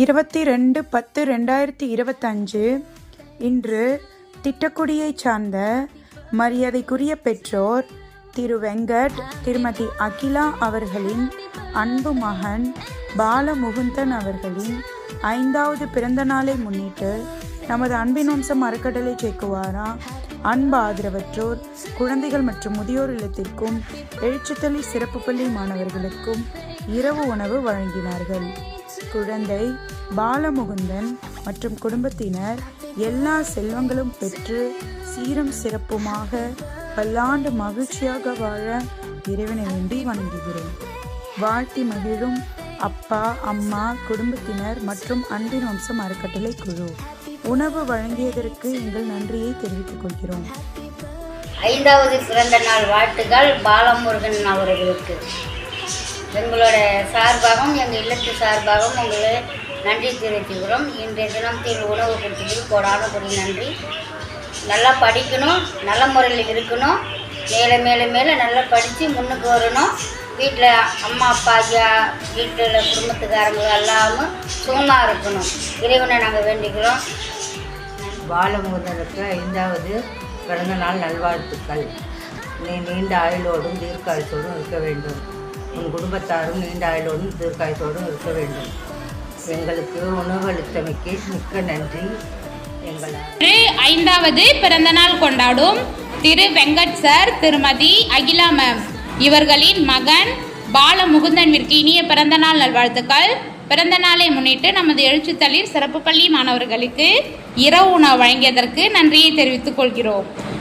இருபத்தி ரெண்டு பத்து ரெண்டாயிரத்தி இருபத்தஞ்சு. இன்று திட்டக்குடியைச் சார்ந்த மரியாதைக்குரிய பெற்றோர் திரு வெங்கட் திருமதி அகிலா அவர்களின் அன்பு மகன் பாலமுகுந்தன் அவர்களின் ஐந்தாவது பிறந்த நாளை முன்னிட்டு நமது அன்பின் வம்சம் அறக்கட்டளை சேக்குவாரா அன்பு ஆதரவற்றோர் குழந்தைகள் மற்றும் முதியோர் இல்லத்திற்கும் எழுச்சித்தளி சிறப்பு பள்ளி மாணவர்களுக்கும் இரவு உணவு வழங்கினார்கள். குழந்தை பாலமுகுந்தன் மற்றும் குடும்பத்தினர் எல்லா செல்வங்களும் பெற்று சீரும் சிறப்புமாக பல்லாண்டு மகிழ்ச்சியாக வாழ இறைவனை வேண்டி வணங்குகிறோம் வாழ்த்தி மகிழும் அப்பா அம்மா குடும்பத்தினர் மற்றும் அன்பின் வம்சம் அறக்கட்டளை குழு. உணவு வழங்கியதற்கு எங்கள் நன்றியை தெரிவித்துக் கொள்கிறோம். ஐந்தாவது பிறந்த நாள் வாழ்த்துக்கள் பாலமுருகன் அவர்களுக்கு. எங்களோட சார்பாகவும் எங்கள் இல்லத்து சார்பாகவும் உங்களை நன்றி தெரிவித்துக்கிறோம். இன்றைய தினத்தில் உணவு கொடுத்ததுக்கு கோடான கொடி நன்றி. நல்லா படிக்கணும் நல்ல முறையில் இருக்கணும். மேலே மேலே மேலே நல்லா படித்து முன்னுக்கு வரணும். வீட்டில் அம்மா அப்பா ஐயா வீட்டில் குடும்பத்துக்காரங்க எல்லாமும் சுகமாக இருக்கணும். இறைவனை நாங்கள் வேண்டிக்கிறோம். பாலமுருகனுக்கு ஐந்தாவது பிறந்தநாள் நல்வாழ்த்துக்கள். நீ நீண்ட ஆயுளோடும் தீர்க்காயுசோடும் இருக்க வேண்டும். உன் குடும்பத்தாரும் நீண்ட ஆயுளோடும் தீர்க்காயுசோடும் இருக்க வேண்டும். எங்களுக்கு உணவளித்தமைக்கு மிக்க நன்றி. எங்களை திரு ஐந்தாவது பிறந்தநாள் கொண்டாடும் திரு வெங்கட் சார் திருமதி அகிலா மேம் இவர்களின் மகன் பால முகுந்தன்விற்கு இனிய பிறந்தநாள் நல்வாழ்த்துக்கள். பிறந்த நாளை முன்னிட்டு நமது எழுச்சித்தளிர் சிறப்பு பள்ளி மாணவர்களுக்கு இரவு உணவு வழங்கியதற்கு நன்றியை தெரிவித்துக் கொள்கிறோம்.